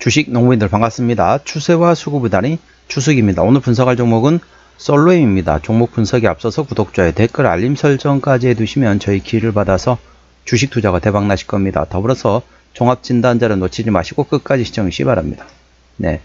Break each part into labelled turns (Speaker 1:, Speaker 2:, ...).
Speaker 1: 주식 농부인들 반갑습니다. 추세와 수급부단이 추석입니다. 오늘 분석할 종목은 솔로임입니다. 종목 분석에 앞서서 구독자의 댓글 알림 설정까지 해두시면 저희 기회를 받아서 주식 투자가 대박 나실 겁니다. 더불어서 종합 진단자를 놓치지 마시고 끝까지 시청하시기 바랍니다. 네.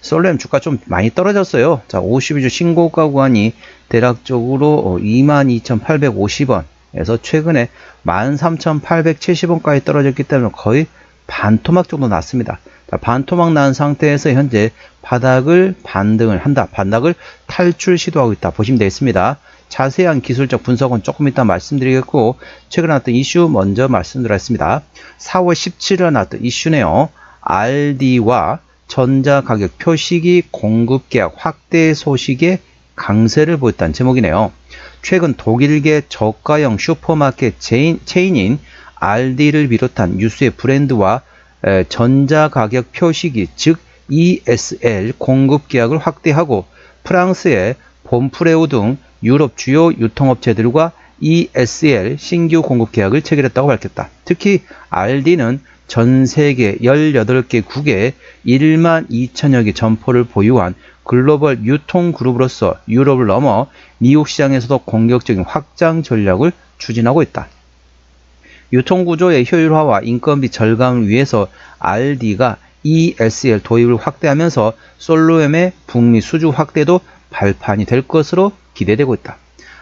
Speaker 1: 솔렘 주가 좀 많이 떨어졌어요. 자, 52주 신고가 구간이 대략적으로 22,850원에서 최근에 13,870원까지 떨어졌기 때문에 거의 반토막 정도 났습니다. 자, 반토막 난 상태에서 현재 바닥을 반등을 한다. 바닥을 탈출 시도하고 있다. 보시면 되겠습니다. 자세한 기술적 분석은 조금 이따 말씀드리겠고 최근에 나왔던 이슈 먼저 말씀드렸습니다. 4월 17일에 나왔던 이슈네요. RD와 전자가격 표시기 공급 계약 확대 소식에 강세를 보였다는 제목이네요. 최근 독일계 저가형 슈퍼마켓 체인, 체인인 RD를 비롯한 유수의 브랜드와 전자가격 표시기 즉 ESL 공급 계약을 확대하고 프랑스의 봄프레오 등 유럽 주요 유통업체들과 ESL 신규 공급 계약을 체결했다고 밝혔다. 특히 RD는 전 세계 18개 국에 1만 2천여 개 점포를 보유한 글로벌 유통 그룹으로서 유럽을 넘어 미국 시장에서도 공격적인 확장 전략을 추진하고 있다. 유통구조의 효율화와 인건비 절감을 위해서 RD가 ESL 도입을 확대하면서 솔로엠의 북미 수주 확대도 발판이 될 것으로 기대되고 있다.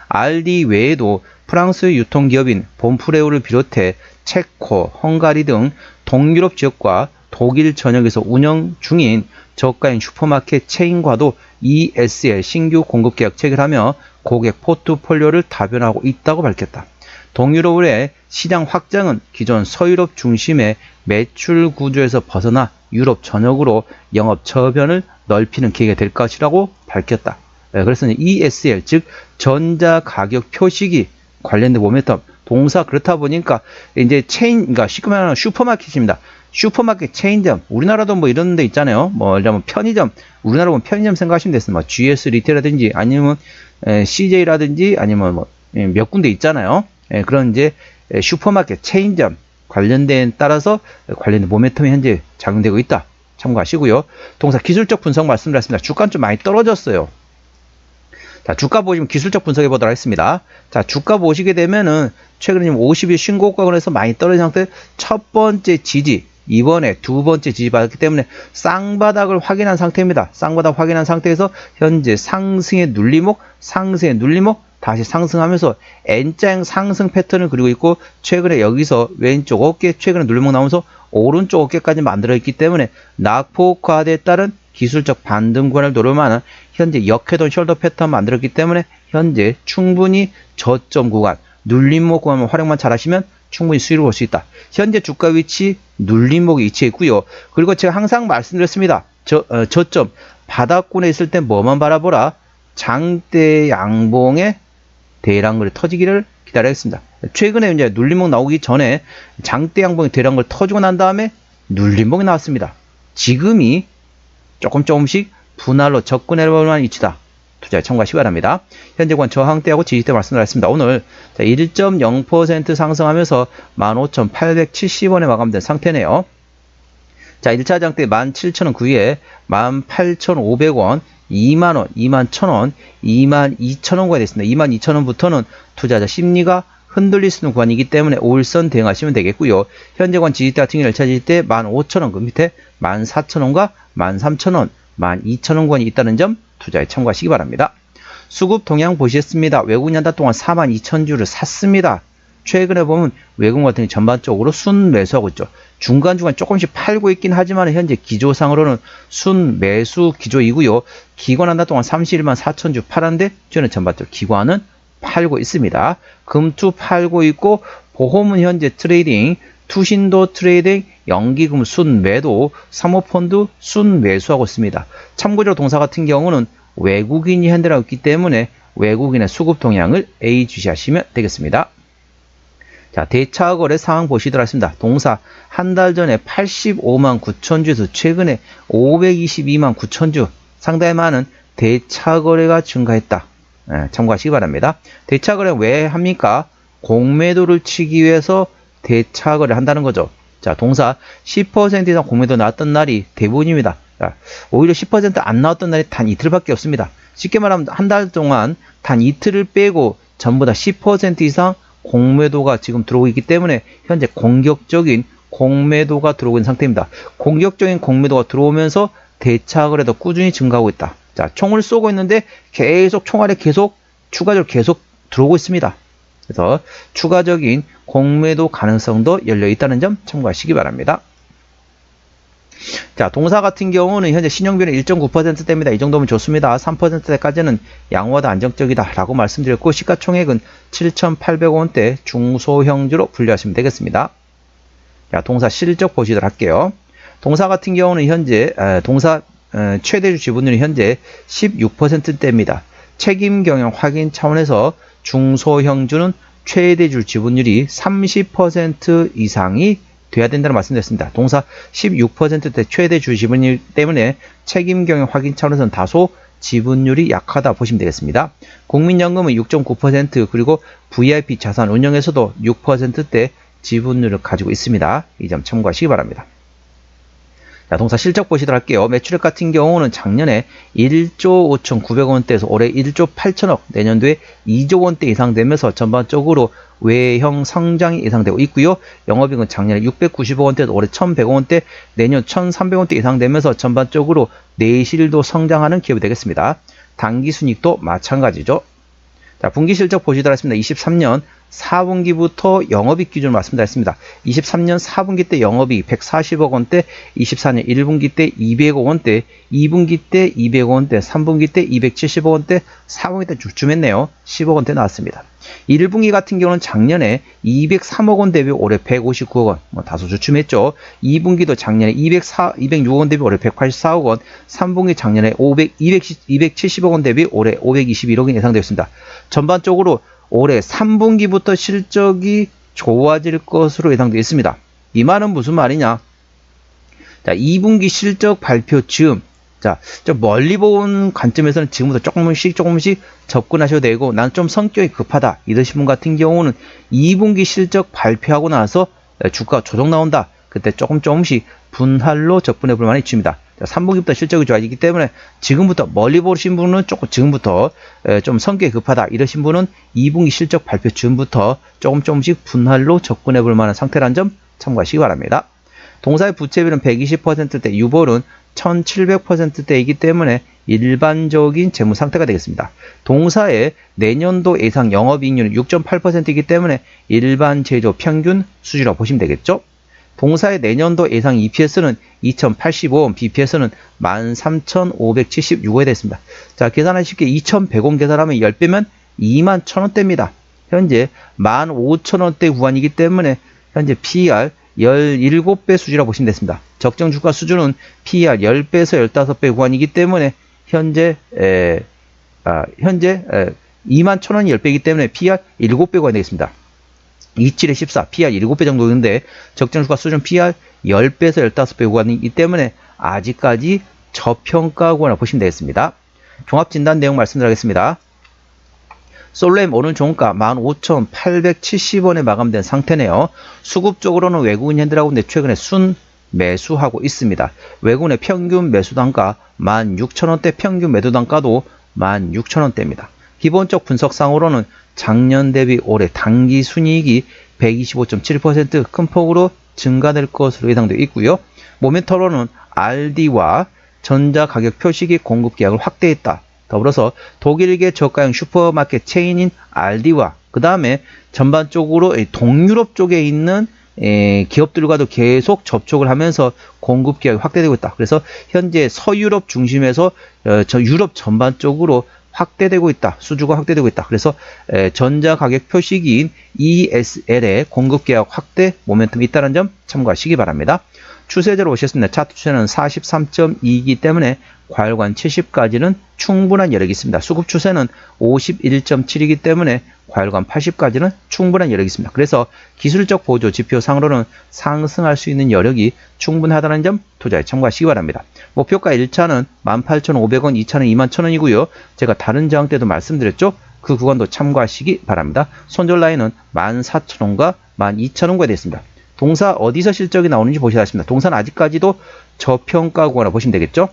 Speaker 1: RD 외에도 프랑스 유통기업인 봄프레오를 비롯해 체코, 헝가리 등 동유럽 지역과 독일 전역에서 운영 중인 저가인 슈퍼마켓 체인과도 ESL 신규 공급 계약 체결하며 고객 포트폴리오를 다변하고 있다고 밝혔다. 동유럽의 시장 확장은 기존 서유럽 중심의 매출 구조에서 벗어나 유럽 전역으로 영업 저변을 넓히는 계기가 될 것이라고 밝혔다. 네, 그래서 ESL 즉 전자 가격 표시기 관련된 모멘텀 동사 그렇다 보니까 이제 체인 그러니까 쉽게 말하면 슈퍼마켓입니다. 슈퍼마켓 체인점 우리나라도 뭐 이런 데 있잖아요. 뭐 들면 편의점 우리나라 보면 편의점 생각하시면 됐습니다. 뭐 GS 리테라든지 아니면 CJ라든지 아니면 뭐 몇 군데 있잖아요. 예, 그런 이제 슈퍼마켓 체인점 관련된 따라서 관련된 모멘텀이 현재 작용되고 있다. 참고하시고요. 동사 기술적 분석 말씀드렸습니다. 주가는 좀 많이 떨어졌어요. 자, 주가 보시면 기술적 분석해 보도록 하겠습니다. 자, 주가 보시게 되면은 최근에 50일 신고가권에서 많이 떨어진 상태 첫 번째 지지, 이번에 두 번째 지지 받았기 때문에 쌍바닥을 확인한 상태입니다. 쌍바닥 확인한 상태에서 현재 상승의 눌림목, 상승의 눌림목, 다시 상승하면서 N자형 상승 패턴을 그리고 있고 최근에 여기서 왼쪽 어깨 최근에 눌림목 나오면서 오른쪽 어깨까지 만들어 있기 때문에 낙폭과대에 따른 기술적 반등 구간을 노려만한 현재 역회전 숄더 패턴 만들었기 때문에 현재 충분히 저점 구간 눌림목 구간 활용만 잘하시면 충분히 수익을 볼 수 있다. 현재 주가 위치 눌림목이 위치해 있고요. 그리고 제가 항상 말씀드렸습니다. 저, 어, 저점 바닥권에 있을 때 뭐만 바라보라 장대 양봉의 대량거래 터지기를 기다리겠습니다. 최근에 이제 눌림목 나오기 전에 장대 양봉이 대량걸 터지고 난 다음에 눌림목이 나왔습니다. 지금이 조금 조금씩 분할로 접근해 볼 만한 위치다. 투자에 참고하시기 바랍니다. 현재 권 저항대하고 지지대 말씀드렸습니다. 오늘 1.0% 상승하면서 15,870원에 마감된 상태네요. 자, 1차 장대 17,000원 구위에 18,500원, 2만원, 2만 1,000원, 2만 2천원 구간이 됐습니다. 2만 2천원부터는 투자자 심리가 흔들릴 수 있는 구간이기 때문에 5일선 대응하시면 되겠고요. 현재권 지지대 같은 경우는 1차 지지대 15,000원, 그 밑에 14,000원과 13,000원, 12,000원권이 있다는 점 투자에 참고하시기 바랍니다. 수급 동향 보시겠습니다. 외국인 한 달 동안 42,000주를 샀습니다. 최근에 보면 외국 같은 전반적으로 순 매수하고 있죠. 중간중간 조금씩 팔고 있긴 하지만 현재 기조상으로는 순 매수 기조이고요. 기관 한 달 동안 31만 4천 주 팔았는데 저는 전반적으로 기관은 팔고 있습니다. 금투 팔고 있고 보험은 현재 트레이딩, 투신도 트레이딩, 연기금 순매도, 사모펀드 순매수하고 있습니다. 참고적으로 동사 같은 경우는 외국인이 현대라고 있기 때문에 외국인의 수급 동향을 A 주시하시면 되겠습니다. 자, 대차 거래 상황 보시도록 하겠습니다. 동사 한 달 전에 85만 9천 주에서 최근에 522만 9천 주 상당히 많은 대차 거래가 증가했다. 네, 참고하시기 바랍니다. 대차 거래 왜 합니까? 공매도를 치기 위해서 대차 거래 한다는 거죠. 자, 동사 10% 이상 공매도 나왔던 날이 대부분입니다. 자, 오히려 10%안 나왔던 날이 단 이틀밖에 없습니다. 쉽게 말하면 한 달 동안 단 이틀을 빼고 전부 다 10% 이상 공매도가 지금 들어오고 있기 때문에 현재 공격적인 공매도가 들어오고 있는 상태입니다. 공격적인 공매도가 들어오면서 대차 거래 도 꾸준히 증가하고 있다. 자, 총을 쏘고 있는데 계속 총알이 계속 추가적으로 계속 들어오고 있습니다. 그래서 추가적인 공매도 가능성도 열려 있다는 점 참고하시기 바랍니다. 자, 동사 같은 경우는 현재 신용비는 1.9%대입니다. 이 정도면 좋습니다. 3%대까지는 양호하다 안정적이다 라고 말씀드렸고 시가총액은 7,800원대 중소형주로 분류하시면 되겠습니다. 자, 동사 실적 보시도록 할게요. 동사 같은 경우는 현재 에, 동사 에, 최대주 지분율이 현재 16%대입니다. 책임 경영 확인 차원에서 중소형주는 최대주 지분율이 30% 이상이 돼야 된다는 말씀드렸습니다. 동사 16%대 최대 주 지분율 때문에 책임 경영 확인 차원에서는 다소 지분율이 약하다 보시면 되겠습니다. 국민연금은 6.9% 그리고 VIP 자산 운영에서도 6%대 지분율을 가지고 있습니다. 이 점 참고하시기 바랍니다. 자, 동사 실적 보시도록 할게요. 매출액 같은 경우는 작년에 1조 5,900원대에서 올해 1조 8천억, 내년도에 2조 원대 이상 되면서 전반적으로 외형 성장이 예상되고 있고요. 영업이익은 작년에 690원대에서 올해 1,100원대, 내년 1,300원대 이상 되면서 전반적으로 내실도 성장하는 기업이 되겠습니다. 당기 순익도 마찬가지죠. 자, 분기 실적 보시도록 하겠습니다. 23년 4분기부터 영업이익 기준을 말씀드렸습니다. 23년 4분기 때 영업이익 140억 원대, 24년 1분기 때 200억 원대, 2분기 때 200억 원대, 3분기 때 270억 원대, 4분기 때 주춤했네요. 10억 원대 나왔습니다. 1분기 같은 경우는 작년에 203억 원 대비 올해 159억 원, 뭐 다소 주춤했죠. 2분기도 작년에 204, 206억 원 대비 올해 184억 원, 3분기 작년에 500, 200, 270억 원 대비 올해 521억 원 예상되었습니다. 전반적으로 올해 3분기부터 실적이 좋아질 것으로 예상되어 있습니다. 이 말은 무슨 말이냐? 자, 2분기 실적 발표 즈음, 자, 좀 멀리 본 관점에서는 지금부터 조금씩 조금씩 접근하셔도 되고, 난좀 성격이 급하다. 이러신 분 같은 경우는 2분기 실적 발표하고 나서 주가 조정 나온다. 그때 조금 조금씩 분할로 접근해 볼 만한 이치입니다. 3분기부터 실적이 좋아지기 때문에 지금부터 멀리 보신 분은 조금 지금부터 좀 성격이 급하다 이러신 분은 2분기 실적 발표 즈음부터 조금 조금씩 분할로 접근해 볼 만한 상태라는 점 참고하시기 바랍니다. 동사의 부채비는 120%대, 유보는 1700%대이기 때문에 일반적인 재무 상태가 되겠습니다. 동사의 내년도 예상 영업이익률은 6.8%이기 때문에 일반 제조 평균 수준으로 보시면 되겠죠. 동사의 내년도 예상 EPS는 2085원, BPS는 13,576원이 됐습니다. 자, 계산하기 쉽게 2,100원 계산하면 10배면 2만 1,000원대입니다. 현재 15,000원대 구간이기 때문에 현재 PER 17배 수준이라고 보시면 됐습니다. 적정 주가 수준은 PER 10배에서 15배 구간이기 때문에 현재 에, 아, 현재 에, 2만 1,000원이 10배이기 때문에 PER 7배 구간이 되겠습니다. 27에 14, PR 7배 정도 되는데 적정주가 수준 PR 10배에서 15배 구간이기 때문에 아직까지 저평가 구간을 보시면 되겠습니다. 종합진단 내용 말씀드리겠습니다. 솔렘 오늘 종가 15,870원에 마감된 상태네요. 수급 적으로는 외국인 근데 최근에 순 매수하고 있습니다. 외국인의 평균 매수 단가 16,000원대 평균 매도 단가도 16,000원대입니다. 기본적 분석상으로는 작년 대비 올해 단기 순이익이 125.7%큰 폭으로 증가될 것으로 예상되어 있고요. 모멘터로는 RD와 전자 가격 표시기 공급 계약을 확대했다. 더불어서 독일계 저가형 슈퍼마켓 체인인 RD와 그 다음에 전반적으로 동유럽 쪽에 있는 기업들과도 계속 접촉을 하면서 공급 계약이 확대되고 있다. 그래서 현재 서유럽 중심에서 어, 저 유럽 전반적으로 확대되고 있다. 수주가 확대되고 있다. 그래서 전자 가격 표시기인 ESL의 공급 계약 확대 모멘텀이 있다는 점 참고하시기 바랍니다. 추세대로 오셨습니다. 차트 추세는 43.2이기 때문에 과열관 70까지는 충분한 여력이 있습니다. 수급 추세는 51.7이기 때문에 과열관 80까지는 충분한 여력이 있습니다. 그래서 기술적 보조 지표상으로는 상승할 수 있는 여력이 충분하다는 점 투자에 참고하시기 바랍니다. 목표가 1차는 18,500원, 2차는 21,000원이고요. 제가 다른 저항 때도 말씀드렸죠. 그 구간도 참고하시기 바랍니다. 손절 라인은 14,000원과 12,000원과 되어 있습니다. 동사 어디서 실적이 나오는지 보셔야 하십니다. 동사는 아직까지도 저평가고라 보시면 되겠죠.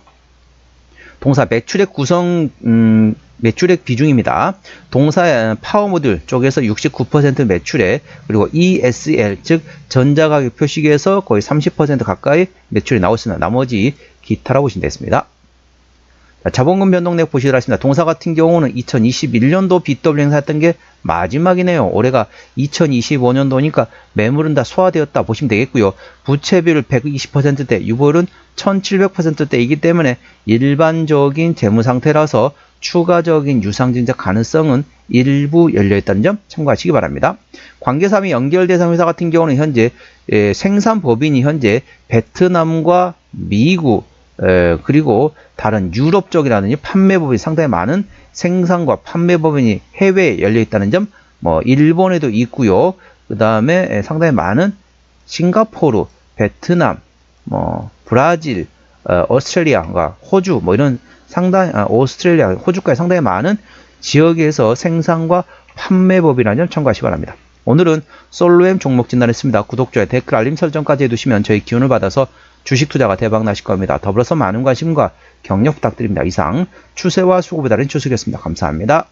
Speaker 1: 동사 매출액 구성 음, 매출액 비중입니다. 동사 파워 모듈 쪽에서 69% 매출액 그리고 ESL 즉 전자가격 표시기에서 거의 30% 가까이 매출이 나왔으나 나머지 기타라고 보시면 되겠습니다. 자, 자본금 변동액 보시도록 하겠습니다. 동사 같은 경우는 2021년도 BW 행사했던 게 마지막이네요. 올해가 2025년도니까 매물은 다 소화되었다 보시면 되겠고요. 부채비율 120%대, 유보율은 1700%대이기 때문에 일반적인 재무 상태라서 추가적인 유상증자 가능성은 일부 열려있다는 점 참고하시기 바랍니다. 관계사 및 연결 대상 회사 같은 경우는 현재 예, 생산 법인이 현재 베트남과 미국 에, 그리고 다른 유럽 쪽이라든지 판매 법인이 상당히 많은 생산과 판매 법인이 해외에 열려 있다는 점, 뭐 일본에도 있고요. 그 다음에 상당히 많은 싱가포르, 베트남, 뭐 브라질, 어, 오스트레일리아가 호주 뭐 이런 상당히 아, 오스트레일리아, 호주까지 상당히 많은 지역에서 생산과 판매 법이라는 점 참고하시기 바랍니다. 오늘은 솔로엠 종목 진단했습니다. 구독, 좋아요, 댓글, 알림 설정까지 해두시면 저희 기운을 받아서 주식 투자가 대박 나실 겁니다. 더불어서 많은 관심과 격려 부탁드립니다. 이상 추세와 수고보다는 추석이었습니다. 감사합니다.